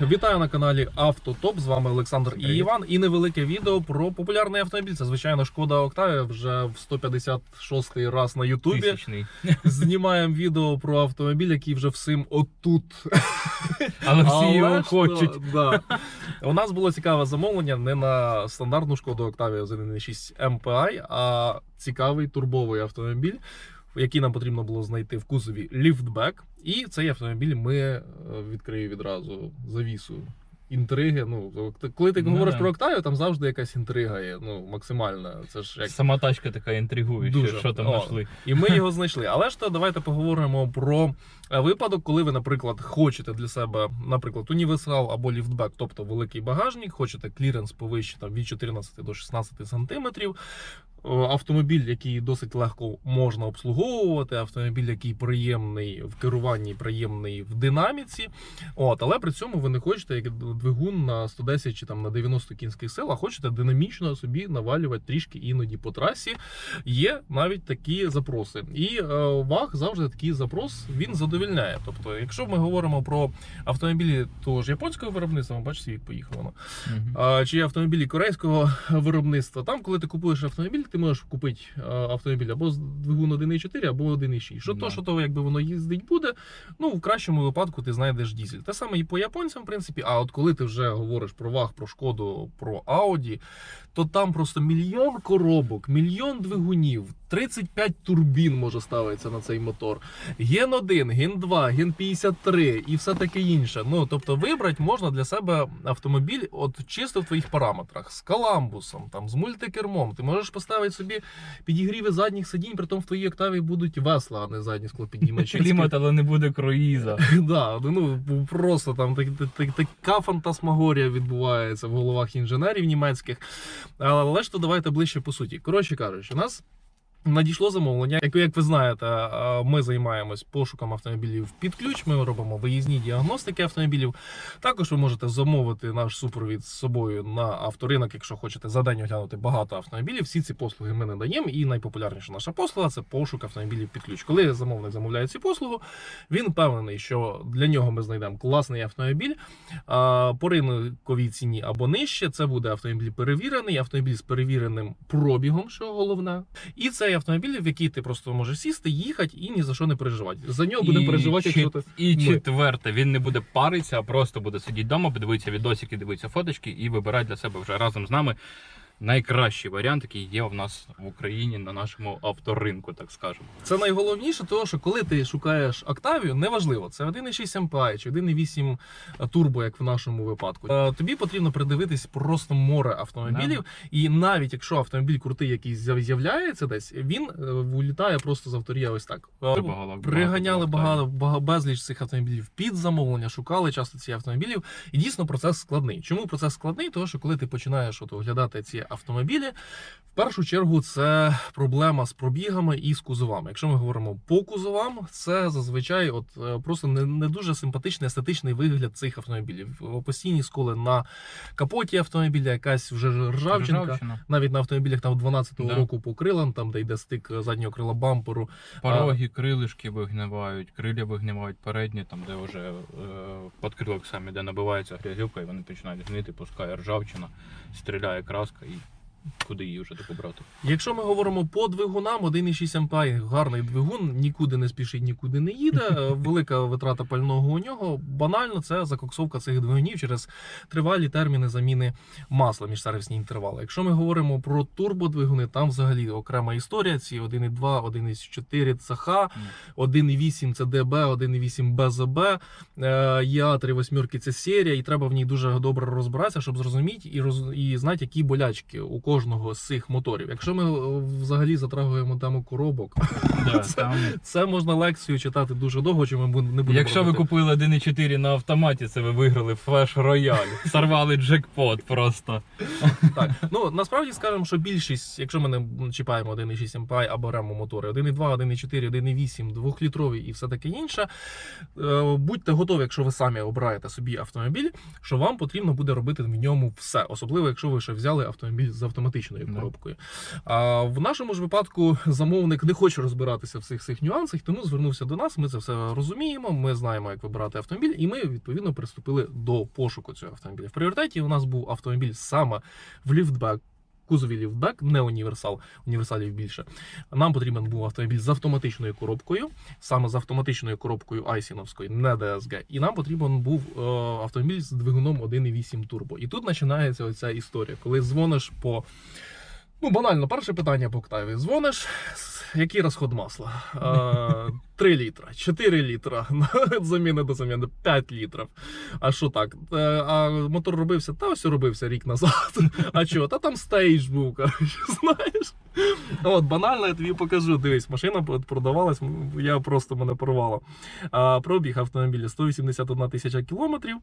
Вітаю на каналі Автотоп. З вами Олександр і Іван. І невелике відео про популярний автомобіль. Це звичайно шкода Октавія. Вже в 156 раз на Ютубі. Тисячний. Знімаємо відео про автомобіль, який вже всим отут. Але всі Але його ж, хочуть. Да. У нас було цікаве замовлення не на стандартну шкоду Октавія з 1.6 MPI, а цікавий турбовий автомобіль. Який нам потрібно було знайти в кузові ліфтбек. І цей автомобіль ми е, відкрию відразу завісу інтриги. Ну, коли ти Ну, говориш про Октавію, там завжди якась інтрига є. Ну, максимальна. Це ж як Сама тачка така інтригуюча, Дуже. що там О. знайшли. і ми його знайшли. Але ж то давайте поговоримо про е, випадок, коли ви, наприклад, хочете для себе, наприклад, універсал або ліфтбек, тобто великий багажник, хочете кліренс повище там, від 14 до 16 сантиметрів. Е, Автомобіль, який досить легко можна обслуговувати, автомобіль, який приємний в керуванні, приємний в динаміці. От, але при цьому ви не хочете як двигун на 110 чи там на 90 кінських сил, а хочете динамічно собі навалювати трішки іноді по трасі. Є навіть такі запроси. І е, ВАГ завжди такий запрос він задовільняє. Тобто, якщо ми говоримо про автомобілі того ж японського виробництва, бачите, як поїхало воно. А, чи автомобілі корейського виробництва. Там, коли ти купуєш автомобіль, ти можеш купити автомобіль або з двигун 1.4, або 1.6. Що Да. то, що то, якби воно їздить буде, ну в кращому випадку ти знайдеш дізель. Те саме і по японцям, в принципі. А от коли ти вже говориш про ВАГ, про шкоду, про Audi, то там просто мільйон коробок, мільйон двигунів, 35 турбін може ставитися на цей мотор. Ген 1, Ген 2, Ген 53 і все таке інше. Ну тобто вибрати можна для себе автомобіль, от чисто в твоїх параметрах, з каламбусом, там з мультикермом. Ти можеш поставити собі підігріви задніх сидінь, при тому в твоїй октаві будуть весла, а не задні склопідіймачі. Клімат, але не буде круїза. Да, ну просто там так, так, така фантасмагорія відбувається в головах інженерів німецьких. Але ж то давайте ближче по суті. Коротше кажучи, у нас. Надійшло замовлення. Як, як ви знаєте, е, ми займаємось пошуком автомобілів під ключ. Ми робимо виїзні діагностики автомобілів. Також ви можете замовити наш супровід з собою на авторинок, якщо хочете за день оглянути багато автомобілів. Всі ці послуги ми надаємо. І найпопулярніша наша послуга це пошук автомобілів під ключ. Коли замовник замовляє ці послугу, він впевнений, що для нього ми знайдемо класний автомобіль по ринковій ціні або нижче. Це буде автомобіль перевірений, автомобіль з перевіреним пробігом, що головне. І цей автомобіль, в який ти просто можеш сісти, їхати і ні за що не переживати. За нього будемо переживати, чет- якщо ти. і четверте, він не буде паритися, а просто буде сидіти вдома, подивитися відосики, дивитися фоточки і вибирати для себе вже разом з нами найкращий варіант, який є в нас в Україні на нашому авторинку, так скажемо. Це найголовніше, тому що коли ти шукаєш Октавію, неважливо, це 1.6 MPI чи 1.8 турбо, як в нашому випадку. е, Тобі потрібно придивитись просто море автомобілів. І навіть якщо автомобіль крутий, який з'являється десь, він е, вилітає просто з авторія. Ось так. Е, Дуже багато- Приганяли багато багато, багато безліч цих автомобілів під замовлення, шукали часто ці автомобілів. І дійсно процес складний. Чому процес складний? Тому що коли ти починаєш от оглядати ці автомобілі, в першу чергу це проблема з пробігами і з кузовами. Якщо ми говоримо по кузовам, це зазвичай от е, просто не, не дуже симпатичний естетичний вигляд цих автомобілів. Постійні сколи на капоті автомобіля, якась вже ржавчинка. Ржавчина. Навіть на автомобілях там 12-го Да. року по крилам, там де йде стик заднього крила бамперу. Пороги, крилишки вигнивають, крилля вигнивають передні, там де вже е, подкрилок самі, де набивається грязюка, і вони починають гнити, пускає ржавчина, стріляє краска і куди її вже таку брати. Якщо ми говоримо по двигунам, 1,6 MPI гарний двигун, нікуди не спішить, нікуди не їде. Велика витрата пального у нього. Банально це закоксовка цих двигунів через тривалі терміни заміни масла міжсервісні інтервали. Якщо ми говоримо про турбодвигуни, там взагалі окрема історія. Ці 1,2, 1,4 ЦХ, 1,8 це ДБ, 1,8 БЗБ. Е, Є 3 восьмірки це серія, і треба в ній дуже добре розбиратися, щоб зрозуміти і роз... і знати, які болячки у кожного з цих моторів. Якщо ми е, взагалі затрагуємо тему коробок, Да, Це- там... це можна лекцію читати дуже довго, чи ми не будемо. Якщо ви купили 1.4 на автоматі, це ви виграли флеш рояль. Сорвали джекпот просто. Так, ну насправді скажемо, що більшість, якщо ми не чіпаємо 1,6 MPI або ремо мотори, 1,2, 1,4, 1,8, двохлітрові і все таке інше. е, Будьте готові, якщо ви самі обираєте собі автомобіль, що вам потрібно буде робити в ньому все, особливо якщо ви ще взяли автомобіль з автоматичним автоматичною Да. коробкою. А в нашому ж випадку замовник не хоче розбиратися в цих цих нюансах, тому звернувся до нас. Ми це все розуміємо. Ми знаємо, як вибирати автомобіль, і ми відповідно приступили до пошуку цього автомобіля. В пріоритеті у нас був автомобіль саме в ліфтбек. Кузові ліфтбек, не універсал, універсалів більше. Нам потрібен був автомобіль з автоматичною коробкою, саме з автоматичною коробкою Айсіновською, не DSG. І нам потрібен був е, автомобіль з двигуном 1.8 турбо. І тут починається оця історія, коли дзвониш по. Ну, банально, перше питання по Октаві. Дзвониш, який розход масла? Е, 3 літра, 4 літра, заміни до заміни 5 літрів. А що так? Е, А мотор робився, та ось робився рік назад. А чого? Та там стейдж був, коротше, знаєш. От, банально я тобі покажу. Дивись, машина продавалась, я просто мене порвало. А, пробіг автомобіля 181 тисяча кілометрів.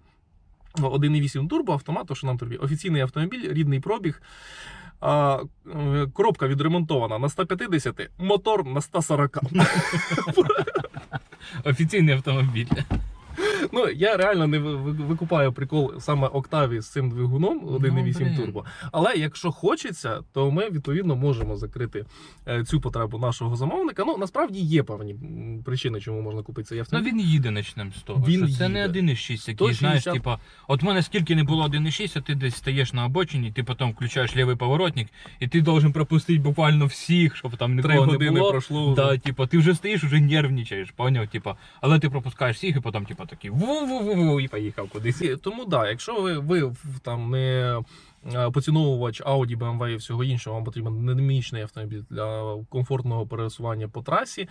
1.8 турбо, автомат, то що нам тобі. Офіційний автомобіль, рідний пробіг. А, е, коробка відремонтована на 150, мотор на 140. Офіційний автомобіль. Ну, я реально не ви- ви- викупаю прикол саме Октаві з цим двигуном 1.8 блін. турбо. Але якщо хочеться, то ми відповідно можемо закрити е, цю потребу нашого замовника. Ну насправді є певні причини, чому можна купити цей Ну він їде почнемо з того. Він що це не 1.6, який, знаєш, типа, от в мене скільки не було 1.6, а ти десь стаєш на обочині, ти потім включаєш лівий поворотник, і ти должен пропустити буквально всіх, щоб там Три нікого не години було. пройшло. Да, типа, ти вже стоїш, вже нервничаєш, поняв? Типа, але ти пропускаєш всіх і потім, типа, такий ву-ву-ву-ву і поїхав кудись. Тому да, якщо ви, ви там не поціновувач Audi, BMW і всього іншого, вам потрібен динамічний автомобіль для комфортного пересування по трасі.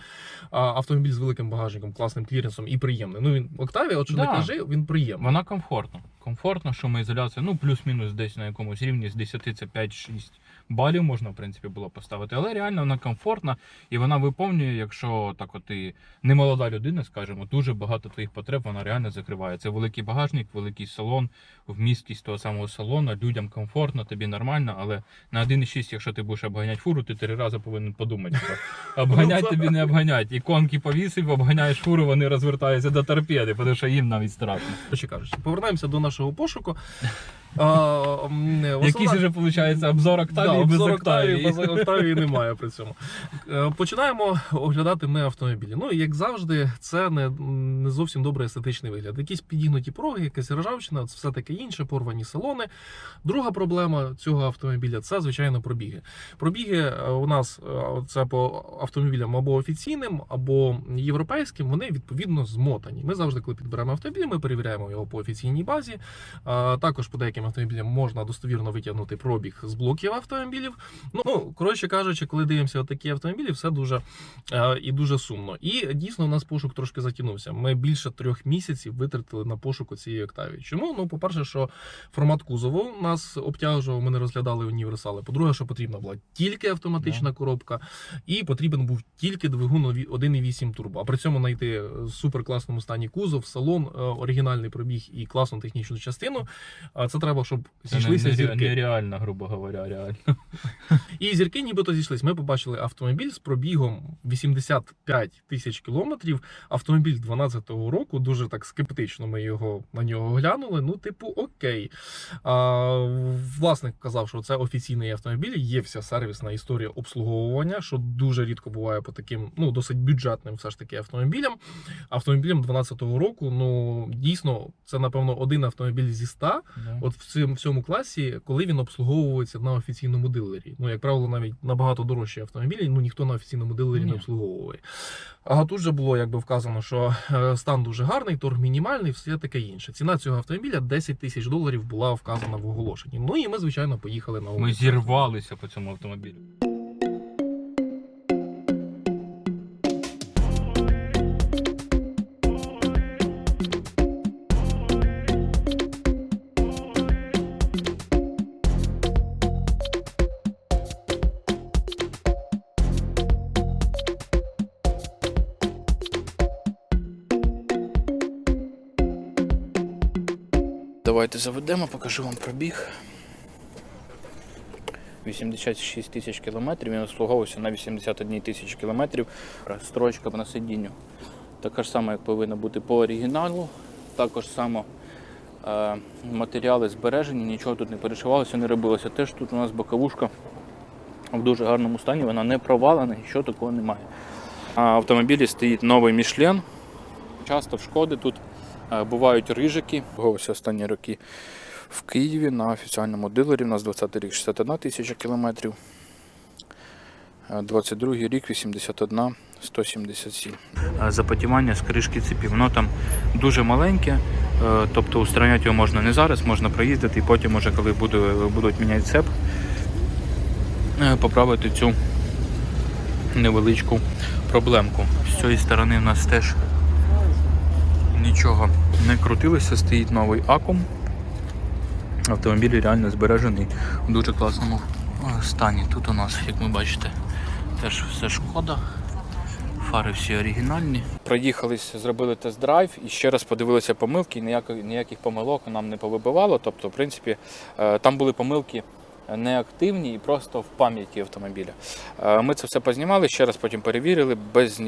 Автомобіль з великим багажником, класним кліренсом і приємний. Ну він Октавія, от що Да. не кажи, він приємний. Вона комфортна. Комфортна, шумоізоляція, ну плюс-мінус десь на якомусь рівні з 10 це 5-6 балів можна, в принципі, було поставити. Але реально вона комфортна і вона виповнює, якщо так от ти не молода людина, скажімо, дуже багато твоїх потреб вона реально закриває. Це великий багажник, великий салон, вмісткість того самого салону, людям комфортно, тобі нормально, але на 1,6, якщо ти будеш обганяти фуру, ти три рази повинен подумати. Типа, обганять тобі не обганять. Іконки повісив, обганяєш фуру, вони розвертаються до торпеди, тому що їм навіть страшно. Коротше кажучи, повернемося до нашого пошуку. Якийсь вже виходить обзор Октавії без Октавії. Без Октавії немає при цьому. Е, Починаємо оглядати ми автомобілі. Ну, і як завжди, це не, не зовсім добрий естетичний вигляд. Якісь підігнуті пороги, якась ржавчина, все таке інше, порвані салони. Друга проблема цього автомобіля це, звичайно, пробіги. Пробіги е, у нас е, це по автомобілям або офіційним, або європейським, вони відповідно змотані. Ми завжди, коли підберемо автомобіль, ми перевіряємо його по офіційній базі. Також по деяким автомобілям можна достовірно витягнути пробіг з блоків автомобілів. Ну, ну коротше кажучи, коли дивимося такі автомобілі, все дуже е, і дуже сумно. І дійсно у нас пошук трошки затягнувся. Ми більше трьох місяців витратили на пошук цієї Октавії. Чому? Ну, по-перше, що формат кузову нас обтяжував, ми не розглядали універсали. По-друге, що потрібна була тільки автоматична коробка, і потрібен був тільки двигун 1.8 турбо. А при цьому знайти в суперкласному стані кузов, салон, е, оригінальний пробіг і класну технічну частину. Це треба, щоб Це не- зійшлися нере- зірки. нереально, грубо говоря, реально. І зірки нібито зійшлись. Ми побачили автомобіль з пробігом 85 тисяч кілометрів. Автомобіль 12-го року. Дуже так скептично ми його на нього глянули. Ну, типу, окей. А, власник казав, що це офіційний автомобіль. Є вся сервісна історія обслуговування, що дуже рідко буває по таким, ну досить бюджетним, все ж таки автомобілям. Автомобілям 12-го року. Ну дійсно, це напевно один автомобіль зі 100, Да. От в цьому, в цьому класі, коли він обслуговується на офіційному дилері. Ну, як правило, навіть набагато дорожчі автомобілі, ну ніхто на офіційному дилері не обслуговує. А тут же було якби вказано, що е, стан дуже гарний, торг мінімальний, все таке інше. Ціна цього автомобіля 10 тисяч доларів була вказана в оголошенні. Ну і ми, звичайно, поїхали на Ми зірвалися по цьому автомобілю. Давайте заведемо, покажу вам пробіг. 86 тисяч кілометрів, він обслуговувався на 81 тисяч кілометрів. Строчка на сидінню. Така ж сама, як повинна бути по оригіналу. Також само Е, матеріали збережені, нічого тут не перешивалося, не робилося. Теж тут у нас боковушка в дуже гарному стані, вона не провалена, нічого такого немає. А автомобілі стоїть новий Мішлен. Часто в шкоди тут бувають рижики. Ось останні роки в Києві на офіціальному дилері. У нас 20 рік 61 тисяча кілометрів. Е, 22 рік 81 177. Запотівання з кришки цепі. Воно там дуже маленьке, е, тобто устраняти його можна не зараз, можна проїздити і потім, уже, коли буде, будуть міняти цеп, е, поправити цю невеличку проблемку. З цієї сторони в нас теж нічого не крутилося, стоїть новий акум. Автомобіль реально збережений в дуже класному е, стані. Тут у нас, як ви бачите, теж все шкода. Фари всі оригінальні. Проїхались, зробили тест-драйв і ще раз подивилися помилки. Ніяких, ніяких помилок нам не повибивало. Тобто, в принципі, е, там були помилки неактивні і просто в пам'яті автомобіля. Е, Ми це все познімали, ще раз потім перевірили. Без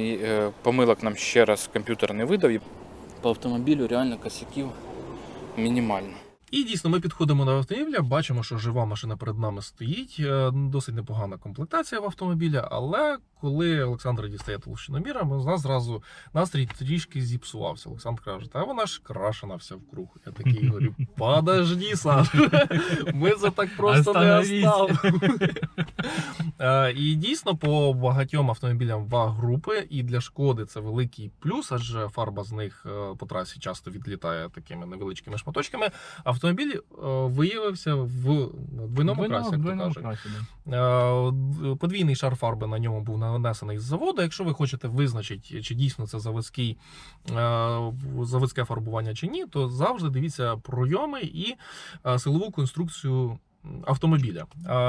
помилок нам ще раз комп'ютер не видав. По автомобілю реально косяків мінімально. І дійсно, ми підходимо до автомобіля, бачимо, що жива машина перед нами стоїть. е, Досить непогана комплектація в автомобіля. Але коли Олександр дістає толщиноміра, ми з нас зразу настрій трішки зіпсувався. Олександр каже, та вона ж крашена вся в круг. Я такий говорю, подожди, Саш, ми це так просто не оставимо. Е, І дійсно по багатьом автомобілям ВАГ групи і для шкоди це великий плюс, адже фарба з них е, по трасі часто відлітає такими невеличкими шматочками. Автомобіль е, виявився в двойному красі, як то кажуть. Подвійний шар фарби на ньому був нанесений з заводу. Якщо ви хочете визначити, чи дійсно це заводський, е, заводське фарбування чи ні, то завжди дивіться пройоми і е, силову конструкцію автомобіля.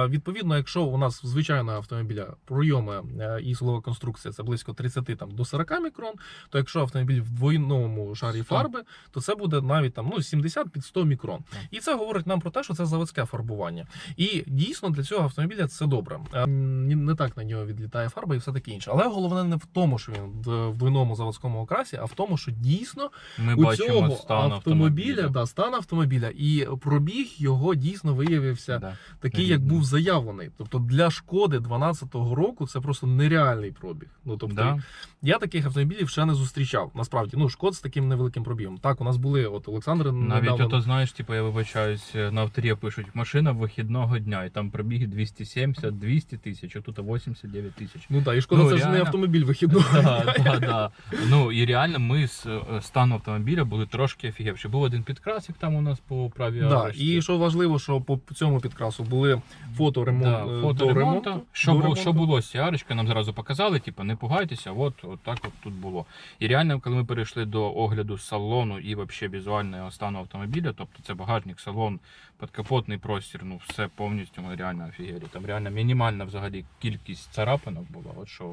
Відповідно, якщо у нас в звичайного автомобіля пройоми е, і силова конструкція це близько 30 там, до 40 мікрон, то якщо автомобіль в двойному шарі 100. фарби, то це буде навіть там ну 70 під 100 мікрон. І це говорить нам про те, що це заводське фарбування. І дійсно для цього автомобіля це добре. Е, Не так на нього відлітає фарба і все таке інше. Але головне не в тому, що він в двойному заводському окрасі, а в тому, що дійсно Ми у бачимо цього стан автомобіля, автомобіля. да, стан автомобіля і пробіг його дійсно виявився Да. такий, як був заявлений. Тобто для шкоди 12-го року це просто нереальний пробіг. Ну тобто Да. я таких автомобілів ще не зустрічав. Насправді, ну шкод з таким невеликим пробігом. Так, у нас були от Олександр Навіть недавно... ото знаєш, типу, я вибачаюсь, на авторі пишуть машина вихідного дня, і там пробіг 270-200 тисяч, а тут 89 тисяч. Ну так, і шкода, Ну, це ж не автомобіль вихідного. Да, да, да. Ну і реально ми з е, стану автомобіля були трошки офігевші. Був один підкрас, як там у нас по правій Да, і що важливо, що по цьому підкрасу були фото ремонт, Да, е, фото до ремонту. ремонту. Що, до було, ремонту. що було з цією нам зразу показали, типу, не пугайтеся, от, от так от тут було. І реально, коли ми перейшли до огляду салону і вообще візуального стану автомобіля, тобто це багажник, салон, підкапотний простір, ну все повністю ми реально офігели. Там реально мінімальна взагалі кількість царапинок була. От що.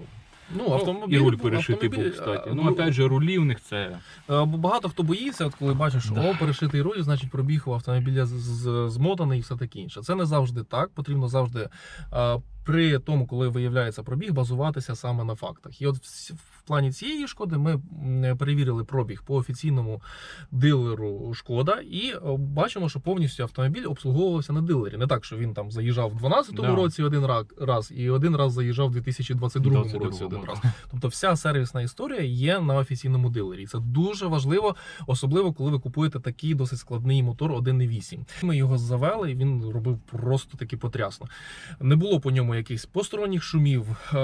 Ну, Ну, автомобіль, і руль перешитий автомобіль, був, кстати. Ну, Ну, опять же, рулі в них це. Е, Бо багато хто боїться, от коли бачиш, що Да. о, перешитий руль, значить пробіг у автомобіля з- з- змотаний і все таке інше. Це не завжди так. Потрібно завжди е, при тому, коли виявляється пробіг, базуватися саме на фактах. І от в, в плані цієї шкоди ми перевірили пробіг по офіційному дилеру шкода, і е, бачимо, що повністю автомобіль обслуговувався на дилері. Не так, що він там заїжджав в 12-му Да. році один раз, і один раз заїжджав в 2022 році 22-му, один раз. Тобто вся сервісна історія є на офіційному дилері. І Це дуже важливо, особливо коли ви купуєте такий досить складний мотор 1.8. Ми його завели, і він робив просто таки потрясно. Не було по ньому якихось посторонніх шумів, е,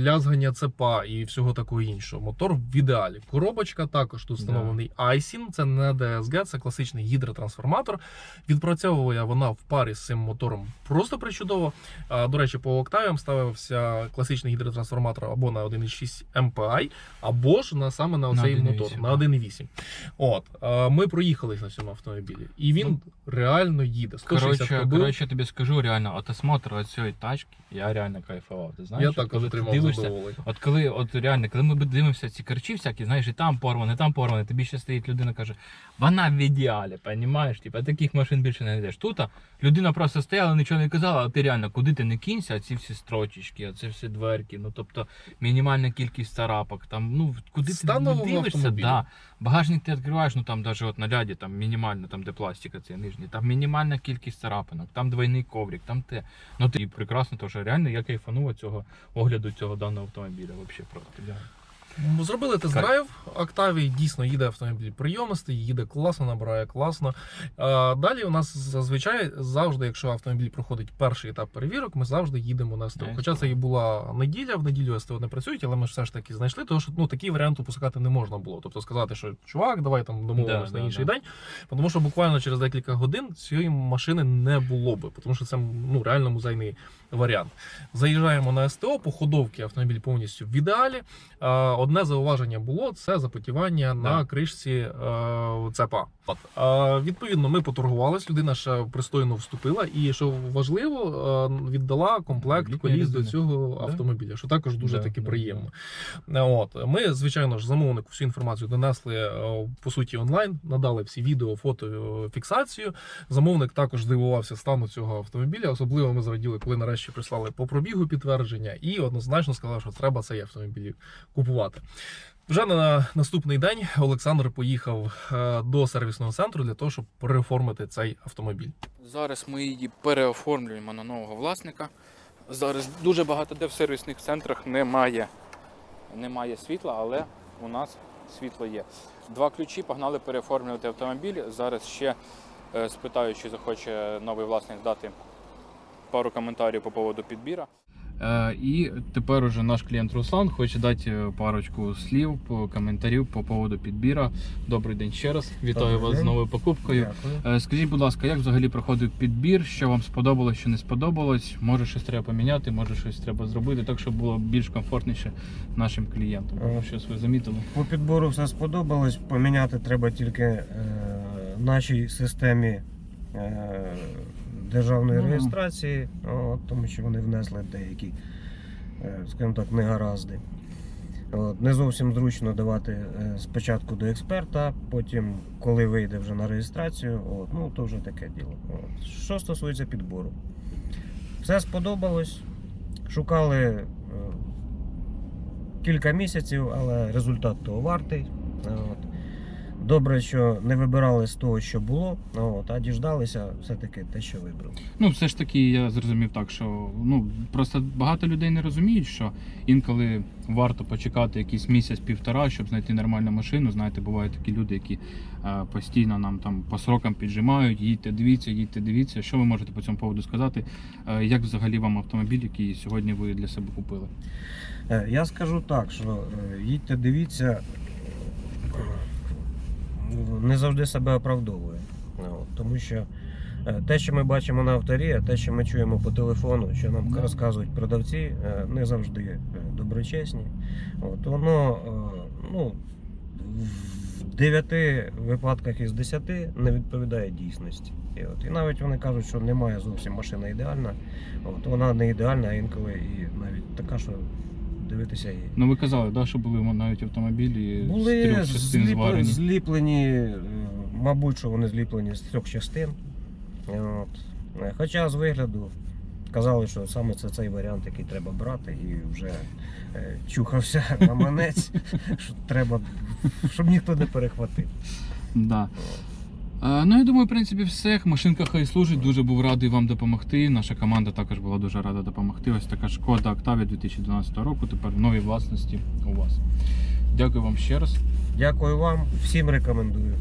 лязгання цепа і всього такого іншого. Мотор в ідеалі. Коробочка також тут Да. встановлений Айсін, це не DSG, це класичний гідротрансформатор. Відпрацьовує вона в парі з цим мотором просто причудово. До речі, по октавіям ставився класичний гідротрансформатор або на 1.6 MPI, або ж на саме на цей мотор, на 1.8. От ми проїхались на цьому автомобілі, і він реально їде. 160 Коротше, кобил. коротше, я тобі скажу реально, от осмотр цієї тачки крилишки. Я реально кайфував. Ти знаєш, Я от також коли ти отримав дивишся, задоволення. От коли, от реально, коли ми дивимося ці корчі всякі, знаєш, і там порване, там порване, тобі ще стоїть людина, каже, вона в ідеалі, понімаєш? Типа таких машин більше не знайдеш. Тут а, людина просто стояла, нічого не казала, а ти реально, куди ти не кінься, а ці всі строчечки, а ці всі дверки, ну тобто мінімальна кількість царапок, там, ну куди ти не дивишся, автомобіля. да. Багажник ти відкриваєш, ну там навіть от на ляді, там мінімально, там де пластика це нижня, там мінімальна кількість царапинок, там двойний коврик, там те. Ну ти і прекрасно, тому що реально я кайфанув цього огляду цього даного автомобіля. Взагалі просто. М, Зробили тест-драйв Октавії, дійсно їде автомобіль прийомистий, їде класно, набирає класно. Далі у нас зазвичай завжди, якщо автомобіль проходить перший етап перевірок, ми завжди їдемо на СТО. Хоча це і була неділя, в неділю СТО не працюють, але ми ж все ж таки знайшли, тому що ну, такий варіант упускати не можна було. Тобто сказати, що чувак, давай там домовимося Да, на інший да. день. Тому що буквально через декілька годин цієї машини не було би, тому що це ну, реально музейний варіант. Заїжджаємо на СТО, по ходовці автомобіль повністю в ідеалі. Одне зауваження було це запотівання на кришці е. От. Е, Відповідно, ми поторгувались, людина ще пристойно вступила, і що важливо, е, віддала комплект Літня коліс до цього Да. автомобіля, що також дуже Да, таки да, приємно. Е, От ми, звичайно ж, замовнику всю інформацію донесли е, по суті онлайн, надали всі відео, фото, е, фіксацію. Замовник також здивувався стану цього автомобіля. Особливо ми зраділи, коли нарешті прислали по пробігу підтвердження, і однозначно сказали, що треба цей автомобіль купувати. Вже на наступний день Олександр поїхав е, до сервісного центру для того, щоб переоформити цей автомобіль. Зараз ми її переоформлюємо на нового власника. Зараз дуже багато де в сервісних центрах немає, немає світла, але у нас світло є. Два ключі погнали переоформлювати автомобіль. Зараз ще е, спитаю, чи захоче новий власник дати пару коментарів по поводу підбіра. Е, і тепер уже наш клієнт Руслан хоче дати е, парочку слів, по коментарів по поводу підбіра. Добрий день ще раз. Вітаю Добрий вас з новою покупкою. Дякую. Е, Скажіть, будь ласка, як взагалі проходив підбір? Що вам сподобалось, що не сподобалось? Може щось треба поміняти, може щось треба зробити, так щоб було більш комфортніше нашим клієнтам. Ага. Щось ви замітили? По підбору все сподобалось. Поміняти треба тільки е, нашій системі е, державної реєстрації, от, тому що вони внесли деякі, е, скажімо так, негаразди. От, не зовсім зручно давати е, спочатку до експерта, потім, коли вийде вже на реєстрацію, от, ну то вже таке діло. От. Що стосується підбору, все сподобалось. Шукали е, кілька місяців, але результат того вартий. От. Добре, що не вибирали з того, що було, от, а діждалися все-таки те, що вибрали. Ну, все ж таки, я зрозумів так, що ну просто багато людей не розуміють, що інколи варто почекати якийсь місяць-півтора, щоб знайти нормальну машину. Знаєте, бувають такі люди, які е, постійно нам там по срокам піджимають, їдьте, дивіться, їдьте, дивіться. Що ви можете по цьому поводу сказати? Е, як взагалі вам автомобіль, який сьогодні ви для себе купили? Е, Я скажу так, що е, їдьте, дивіться, не завжди себе оправдовує. Тому що е, те, що ми бачимо на авторі, а те, що ми чуємо по телефону, що нам Да. розказують продавці, е, не завжди е, доброчесні. От, воно ну, в 9 випадках із 10 не відповідає дійсності. І, от, і навіть вони кажуть, що немає зовсім машина ідеальна. От, вона не ідеальна, а інколи і навіть така, що дивитися її. Ну ви казали, да, що були навіть автомобілі з Були трьох частин зліпли- зварені. зліплені, е, мабуть, що вони зліплені з трьох частин. От. Е, Хоча з вигляду казали, що саме це цей варіант, який треба брати, і вже е, чухався маманець, що треба, щоб ніхто не перехватив. Да. Е, Ну, я думаю, в принципі, все. Машинка хай служить. Дуже був радий вам допомогти. Наша команда також була дуже рада допомогти. Ось така шкода Октаві 2012 року. Тепер в новій власності у вас. Дякую вам ще раз. Дякую вам, всім рекомендую.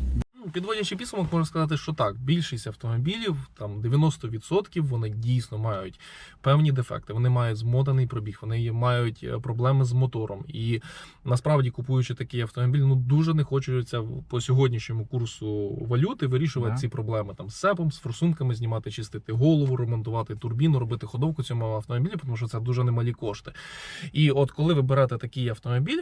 Підводячи підсумок, можна сказати, що так, більшість автомобілів, там 90% вони дійсно мають певні дефекти. Вони мають змотаний пробіг, вони мають е, проблеми з мотором. І насправді, купуючи такий автомобіль, ну дуже не хочеться по сьогоднішньому курсу валюти вирішувати Да. ці проблеми там з сепом, з форсунками, знімати, чистити голову, ремонтувати турбіну, робити ходовку цьому автомобілі, тому що це дуже немалі кошти. І от коли ви берете такий автомобіль,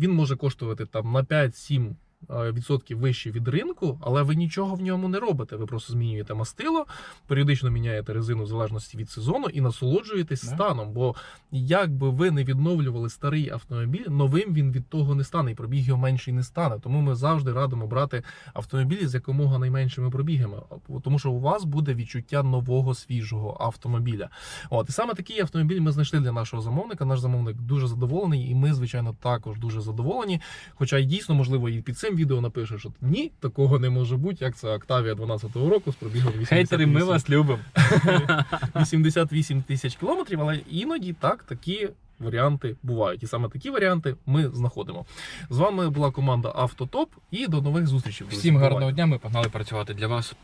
він може коштувати там на 5-7 е, відсотків вищий від ринку, але ви нічого в ньому не робите. Ви просто змінюєте мастило, періодично міняєте резину в залежності від сезону і насолоджуєтесь станом. Бо як би ви не відновлювали старий автомобіль, новим він від того не стане, і пробіг його менший не стане. Тому ми завжди радимо брати автомобілі з якомога найменшими пробігами, тому що у вас буде відчуття нового свіжого автомобіля. От і саме такий автомобіль ми знайшли для нашого замовника. Наш замовник дуже задоволений, і ми, звичайно, також дуже задоволені. Хоча й дійсно, можливо, і під цим відео напише, що ні, такого не може бути, як це Октавія 12-го року з пробігом 88 Хейтери, ми вас любимо. 88 тисяч кілометрів, але іноді так такі варіанти бувають. І саме такі варіанти ми знаходимо. З вами була команда Автотоп і до нових зустрічей. Всім гарного дня. Ми погнали працювати для вас.